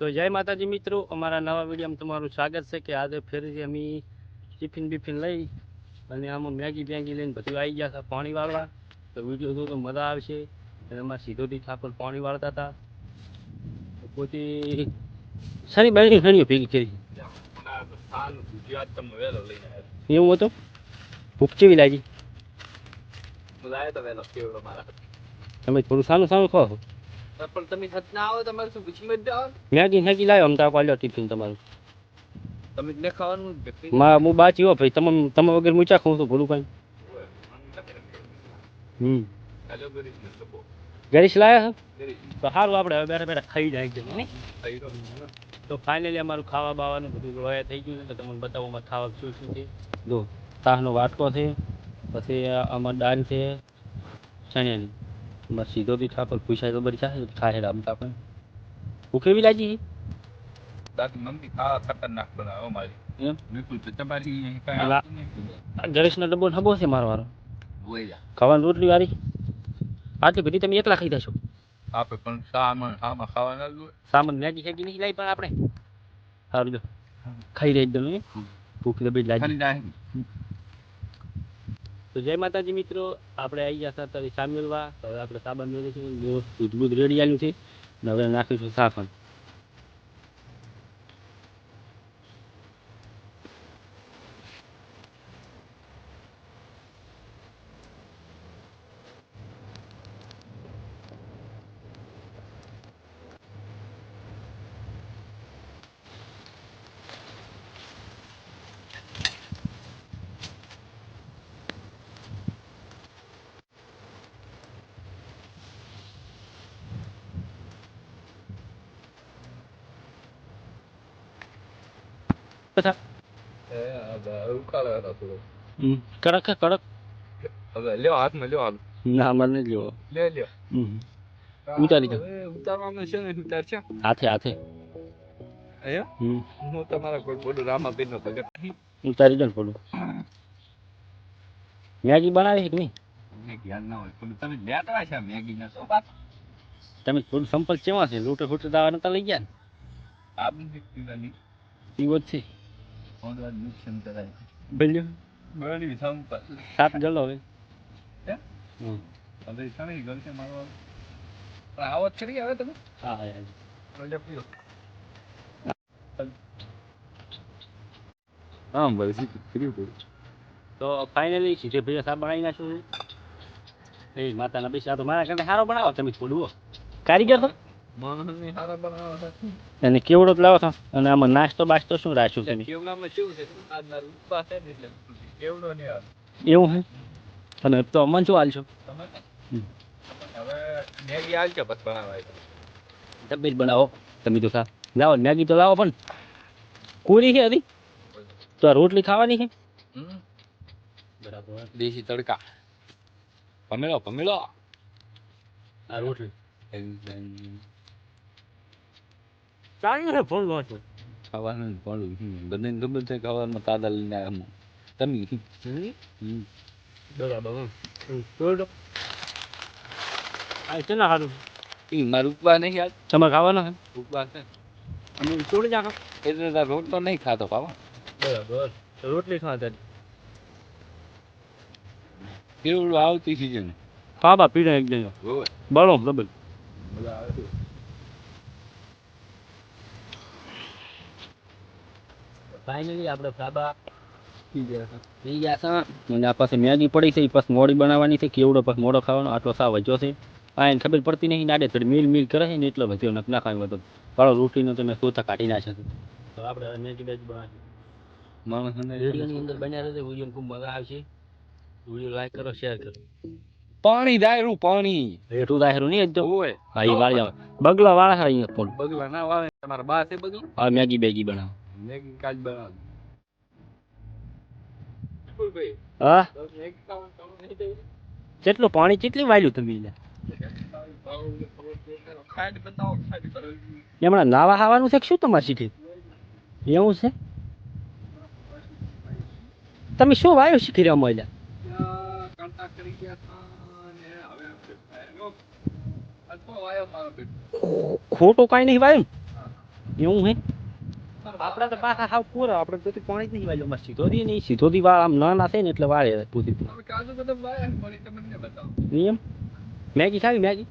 તો જય માતાજી મિત્રો અમારા નવા વિડીયોમાં તમારું સ્વાગત છે કે આજે ફરીથી અમે ટિફિન બિફિન લઈ અને આમાં મેગી બેગી લઈને બધું આવી ગયા હતા પાણી વાળવા. તો વીડિયો જોતો મજા આવશે. અને અમારે સીધોથી ઠાકોર પાણી વાળતા હતા. પોતે સારી બાજુ ઘણીઓ ભેગી કરી. એવું હતું? ભૂખ કેવી લાગી? તમે થોડું સારું સારું ખાઓ. પણ તમે છત ના આવો તમારે શું પૂછી મત જાઓ મેગી મેગી લાવ્યો અમ તાર પાલ્યો ટિફિન તમારું. તમે ને ખાવાનું મા માં હું બાચી હો ભાઈ તમે તમે વગર મૂચા ખાઉં તો ભૂલું કાંઈ. હમ. ગરીશ લાયા છો? તો સારું આપણે હવે બેઠા બેઠા ખાઈ જાય એકદમ તો ફાઇનલી અમારું ખાવા બાવાનું બધું લોયા થઈ ગયું છે તો તમને બતાવવામાં ખાવા શું શું છે. જો તાહનો વાટકો છે પછી આ દાન દાળ છે ચણિયાની. બસ સીધોથી ઠાકોર પૂછાય તો બરી ચાલે ખાય રમતા પણ ભૂખ એવી લાગી? બાકી મમ્મી ખા ખતરનાક બનાવો મારી. એમ? બિલકુલ તો તમારી ગણેશનો ડબ્બો નબો છે મારો વારો ખાવાનું જા. રોટલી વાળી? આટલી બધી તમે એકલા ખાઈ જશો? આપણે પણ સામાન આમાં ખાવા ના જોઈએ સામાન મેગી શેગી નહીં લાવી પણ આપણે. સારું જો. ખાઈ રહી? ભૂખ લાગી. તો જય માતાજી મિત્રો, આપણે આવી ગયા હતા સામેલવા. હવે આપણે સાબા મેળવીશું દૂધ રેડી આવ્યું છે. ને હવે નાખીશું સાફન તથા એ હવે ઉકાળો હતો થોડો. હમ, કડક હે, કડક હવે લ્યો હાથમાં લ્યો હાલ ના મને નહીં જોવો લે લ્યો હમ. ઉતારી દો. હવે ઉતારવાનું છે ને ઉતાર છે હાથે હાથે અહીંયા હમ. હું તમારા કોઈ બોલું રામાબેન નો ભગત નહીં ઉતારી દો ને થોડું મેગી બનાવી છે કે નહીં મેં જ્ઞાન ના હોય પણ તમે લેતા છે મેગી ના તો બાપ તમે થોડું સંપલ ચેવા છે લૂંટે ફૂટે દાવા નતા લઈ ગયા ને આપ નથી પીવાની પીવો તમે હા હા, હા. રોજે પીઓ આમ ભાઈ કર્યું કર્યું તો ફાઇનલી સીધે ભૈયા સાહેબ બનાવી નાખ્યું છે એ માતાના પૈસા તો મારા કરતા સારો બનાવો તમે થોડું કારીગર બનાવો અને કેવડો લાવો છો? અને આમાં નાસ્તો બાસ્તો શું રાખ્યું છે? તમે એવું હે? અને તો અમને શું હાલશો? તમે? જ બનાવો તમે તો ખા. લાવો મેગી તો લાવો પણ કોરી છે હજી? તો આ રોટલી ખાવાની છે બરાબર. દેશી તડકા. પમેલો પમેલો આ રોટલી. ચાલી છે. ફોન વાંચો ખાવાનું પણ બધાને ખબર છે ખાવાનું તાદા લઈને આવ્યા તમે. બરાબર આ છે ને સારું ઈ મારું ઉપવા નહીં યાર તમારે ખાવાનો છે? ઉપવા છે. અમે છોડી નાખો. એટલે તાર રોટલો નહીં ખાતો ખાવા બરાબર. રોટલી ખાતા કેવડું આવતી સીઝન પાપા પીને એક જણ. હોય બરો ડબલ મજા આવે ફાઇનલી આપણે ફાબા પી ગયા છે અને આ પાસે મેગી પડી છે એ પાછી મોડી બનાવવાની છે કેવડો પછી મોડો ખાવાનો આટલો સાવ વધ્યો છે. આ એને ખબર પડતી નહીં નાડે થોડી મિલ મિલ કરે છે ને એટલો વધ્યો નક ના ખાવી વધો પાડો રોટીનો તમે સોતા કાઢી નાખ્યો તો આપણે મેગી બેગ બનાવી માણસને વિડીયોની અંદર બન્યા રહેશે વીડિયો ખૂબ મજા આવશે. વીડિયો લાઈક કરો શેર કરો. પાણી દાયરું પાણી. રેઠું દાયરું નહીં જો હોય હા એ વાળી આવે. બગલા વાળા છે અહીંયા બગલા ના વાળે તમારા બા છે બગલા? હા મેગી બેગી બનાવો. હા? કેટલું પાણી કેટલી વાયલું તમે હમણાં નાવા ખાવાનું છે કે શું તમારે શીખી એવું છે? તમે શું વાયુ શીખી રહ્યા બેટો. ખોટું કાંઈ નહીં વાયું એવું હે? આપણા તો પાછા હાવ પૂરા આપડે તો પાણી જ નહીં વાળ્યો મસ્તી તો દી નહીં સીધોથી વાળ આમ નાના થાય ને એટલે વાળે પૂરી નિયમ મેગી ખાવી મેગી?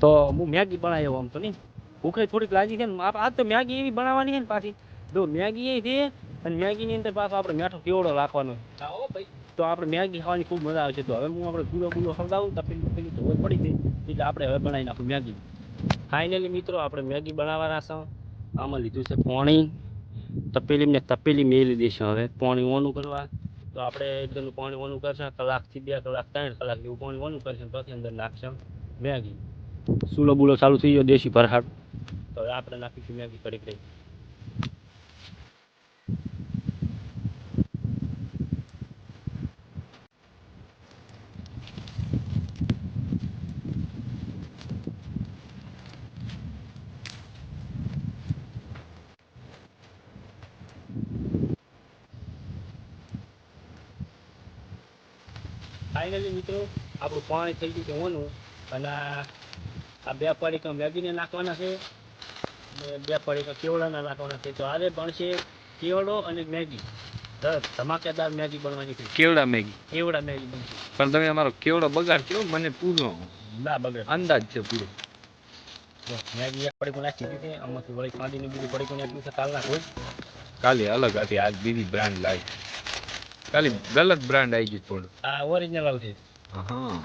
તો હું મેગી બનાવ્યો આમ તો નહીં. ભૂખે થોડીક લાગી છે ને આજ તો મેગી એવી બનાવવાની છે ને પાછી. જો મેગી એ છે અને મેગીની અંદર પાછો આપણે મેઠો કેવડો રાખવાનો તો આપણે મેગી ખાવાની ખૂબ મજા આવે છે. તો હવે હું આપણે પૂરો પૂરો ખવડાવું તો પેલી પેલી પડી ગઈ એટલે આપણે હવે બનાવી નાખું મેગી. ફાઇનલી મિત્રો આપણે મેગી બનાવવાના છે. આમાં લીધું છે પાણી. તપેલી ને તપેલી મેલી દઈશું હવે. પાણી ઓનું કરવા. તો આપણે એકદમ પાણી ઓનું કરશે કલાકથી બે કલાક, ત્રણ કલાક જેવું પાણી ઓનું કરશે પછી અંદર નાખશે મેગી. સુલો બુલો ચાલુ થઈ ગયો, દેશી ભરહાડ તો હવે આપણે નાખીશું મેગી કડી કરી ફાઇનલી મિત્રો આપણું પાણી થઈ ગયું ઓનું. અને આ બે પડીકા મેગીને નાખવાના છે. અને બે પડીકા કેવડાના નાખવાના છે. તો આજે ભણશે કેવડો અને મેગી. ધમાકેદાર મેગી બનવાની છે. કેવડા મેગી? કેવડા મેગી બનશે. પણ તમે અમારો કેવડો બગાડ કેવો મને પૂરો ના બગાડ. અંદાજ છે પૂરો. મેગી એક પડીકું નાખી દીધી છે. આમાંથી વળી કાંદીને બીજું પડીકું નાખ્યું છે. કાલના કોઈ કાલે અલગ હતી આજ બીજી બ્રાન્ડ લાવી. કાલે ગલત બ્રાન્ડ આવી ગયું થોડું. આ ઓરિજિનલ છે. હા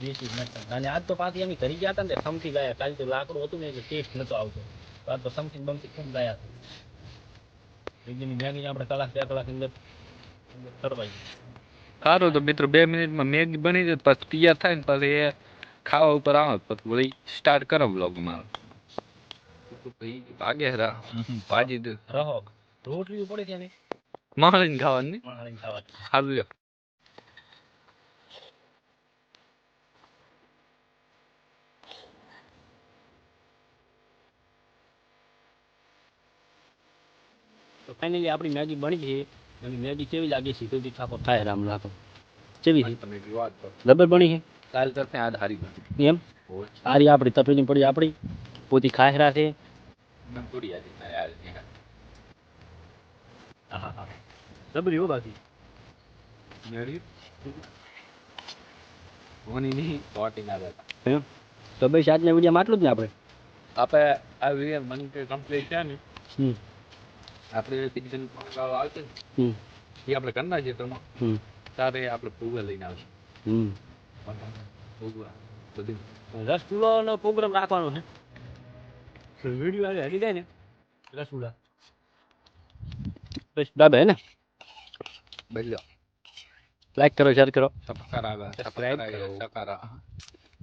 દેશી જ અને આજ તો પાછી એમ ઘરી ગયા હતા ને સમથી ગયા કાલે તો લાકડું હતું ને એટલે ટેસ્ટ નતો આવતો. આજ તો સમથી બમથી ખૂબ ગયા એક મેગી આપણે કલાક બે કલાક અંદર તરવાઈ સારું તો મિત્રો બે મિનિટમાં મેગી બની જાય પછી તૈયાર થાય ને પછી એ ખાવા ઉપર આવે પછી વળી સ્ટાર્ટ કરો બ્લોગ મારો. ભાગે રા ભાજી દે. રહો. રોટલી પડી ત્યાં ને. માણીને ખાવાની માણીને ખાવા સારું લ્યો તો ફાઇનલી આપણી મેગી બની છે અને મેગી કેવી લાગે છે? તો ઠાકોર થાય રામ લાખો કેવી છે? તમે વાત ડબલ બની છે? કાલ તરફે આ હારી બની. એમ? આરી આપણી તપેલી પડી આપણી. પોતી ખાયરા છે થોડી આજે. યાર ડબલ હો બાકી ઓની નહીં તોટી ના એમ? તો ભાઈ આજના વિડીયોમાં આટલું જ ને આપણે? આપણે આ વીડિયો મને કે કમ્પ્લીટ છે ને હમ. આપણે સીઝન આવશે ને હમ. એ આપણે કરના છે તો હમ. તારે આપણે ફૂગા લઈને આવશે. હમ. ફૂગવા બધી. રસગુલ્લાનો પ્રોગ્રામ રાખવાનો છે. વીડિયો હરી જાય ને રસગુલ્લા. બસ ડાબે હે ને? બદલ્યો લાઈક કરો શેર કરો. સબસ્ક્રાઇબ કરો. સબસ્ક્રાઇબ કરો.